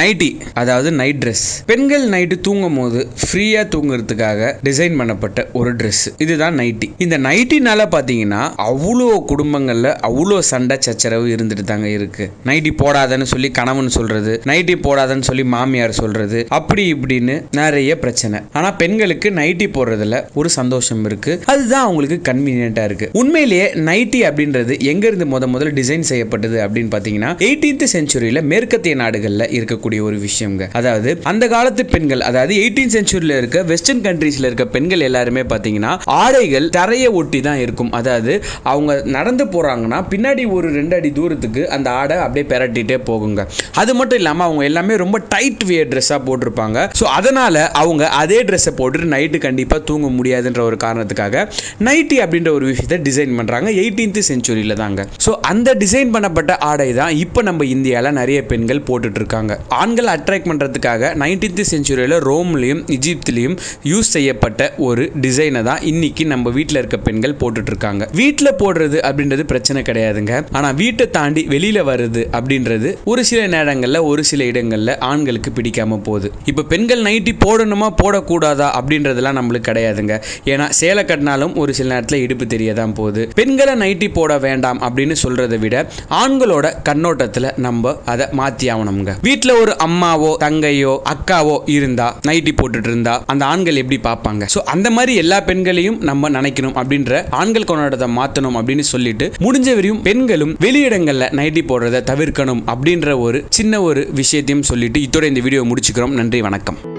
Nightie அதாவது night dress பெண்கள் night தூங்கும் போது ஃப்ரீயாக தூங்குறதுக்காக டிசைன் பண்ணப்பட்ட ஒரு ட்ரெஸ் இதுதான் நைட்டி இந்த நைட்டினால பார்த்தீங்கன்னா அவ்வளோ குடும்பங்களில் அவ்வளோ சண்டை சச்சரவு இருந்துட்டு தாங்க இருக்கு. நைட்டி போடாதன்னு சொல்லி கணவன் சொல்றது நைட்டி போடாதன்னு சொல்லி மாமியார் சொல்றது அப்படி இப்படின்னு நிறைய பிரச்சனை. ஆனால் பெண்களுக்கு நைட்டி போடுறதுல ஒரு சந்தோஷம் இருக்கு. அதுதான் அவங்களுக்கு கன்வீனியன்ட்டாக இருக்கு. உண்மையிலேயே நைட்டி அப்படின்றது எங்க இருந்து முத முதல்ல டிசைன் செய்யப்பட்டது அப்படின்னு பார்த்தீங்கன்னா எயிட்டீன்த் செஞ்சுரியில் மேற்கத்திய நாடுகளில் இருக்கக்கூடிய ஒரு விஷயங்க அதாவது அந்த காலத்து பெண்கள் அதாவது எயிட்டீன் சென்ச்சுரியில் இருக்க வெஸ்டர்ன் கண்ட்ரீஸ்ல இருக்க பெண்கள் எல்லாருமே பார்த்தீங்கன்னா ஆடைகள் தரையை ஒட்டி தான் இருக்கும். அதாவது அவங்க நடந்து போறாங்கன்னா பின்னாடி ஒரு ரெண்டு அடி தூரத்துக்கு அந்த ஆடை அப்படியே பெரட்டிட்டே போகுங்க. அது மட்டும் இல்லாமல் அவங்க எல்லாமே ரொம்ப டைட் வியர் ட்ரெஸ்ஸாக போட்டிருப்பாங்க. ஸோ அதனால அவங்க அதே ட்ரெஸ்ஸை போட்டுட்டு நைட்டு கண்டிப்பாக தூங்க முடியாதுன்ற ஒரு காரணத்துக்காக நைட்டி அப்படின்ற ஒரு விஷயத்தை டிசைன் பண்ணுறாங்க எயிட்டீன்த் செஞ்சுரியில் தாங்க. ஸோ அந்த டிசைன் பண்ணப்பட்ட ஆடை தான் இப்போ நம்ம இந்தியாவில் நிறைய பெண்கள் போட்டுட்டு இருக்காங்க. ஆண்கள் அட்ராக்ட் பண்ணுறதுக்காக நைன்டீன்த் செஞ்சுரியில் ரோம்லேயும் இஜிப்திலையும் யூஸ் செய்யப்பட்ட ஒரு டிசைனை தான் இன்னைக்கு நம்ம வீட்டில் இருக்க பெண்கள் போட்டுட்ருக்காங்க. வீட்டில் போடுறது அப்படின்றது பிரச்சனை கிடையாதுங்க. ஆனால் வீட்டை தாண்டி வெளியில் வருது அப்படின்றது ஒரு சில நேரங்களில் ஒரு சில இடங்களில் ஆண்களுக்கு பிடிக்காம போகுது. இப்போ பெண்கள் நைட்டி போடணுமா போடக்கூடாதா அப்படின்றதெல்லாம் நம்மளுக்கு கிடையாதுங்க. ஏன்னா சேலை கட்டினாலும் ஒரு சில நேரத்தில் இடுப்பு தெரிய தான் போகுது. பெண்களை நைட்டி போட வேண்டாம் அப்படின்னு சொல்கிறத விட ஆண்களோட கண்ணோட்டத்தில் நம்ம அதை மாற்றி ஆகணுங்க. வீட்டில் ஒரு அம்மாவோ தங்கையோ அக்காவோ இருந்தா நைட்டி போட்டுட்டு இருந்தா அந்த ஆண்கள் எப்படி பார்ப்பாங்க? ஸோ அந்த மாதிரி எல்லா பெண்களையும் நம்ம நினைக்கணும் அப்படின்ற ஆண்கள் கொண்டாடத்தை மாற்றணும் அப்படின்னு சொல்லிட்டு முடிஞ்ச வரையும் பெண்களும் வெளியிடங்களில் நைட்டி போடுறதை தவிர்க்கணும் அப்படின்ற ஒரு சின்ன ஒரு விஷயத்தையும் சொல்லிட்டு இத்தோட இந்த வீடியோ முடிச்சுக்கிறோம். நன்றி வணக்கம்.